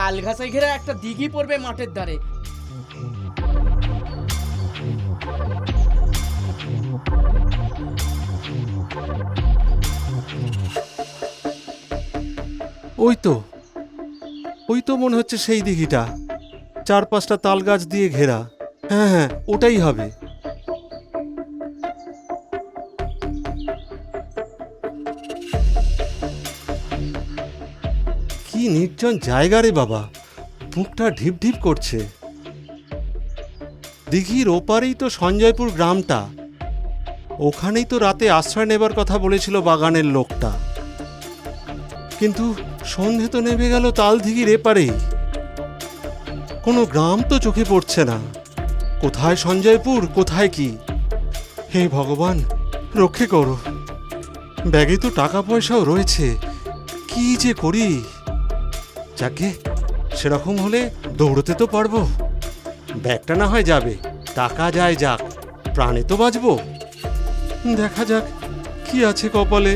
তাল ঘাসে ঘেরা একটা দিঘি পড়বে মাঠের ধারে। ওই তো। ওই তো মনে হচ্ছে সেই দিঘিটা। চার পাঁচটা তাল গাছ দিয়ে ঘেরা। হ্যাঁ হ্যাঁ ওটাই হবে। কি নির্জন জায়গা রে বাবা। মুখটা ঢিপ ঢিপ করছে। দিঘির ওপারেই তো সঞ্জয়পুর গ্রামটা। ওখানেই তো রাতে আশ্রয় নেবার কথা বলেছিল বাগানের লোকটা। কিন্তু সন্ধে তো নেমে গেল তাল দিঘির এপারে। কোনো গ্রাম তো চোখে পড়ছে না। কোথায় সঞ্জয়পুর, কোথায় কি? হে ভগবান, রক্ষে করো। ব্যাগে তো টাকা পয়সাও রয়েছে। কি যে করি? যাকে? সেরকম হলে দৌড়তে তো পারব। ব্যাগটা না হয় যাবে। টাকা যায় যাক, প্রাণে তো বাঁচবো। দেখা যাক, কি আছে কপালে।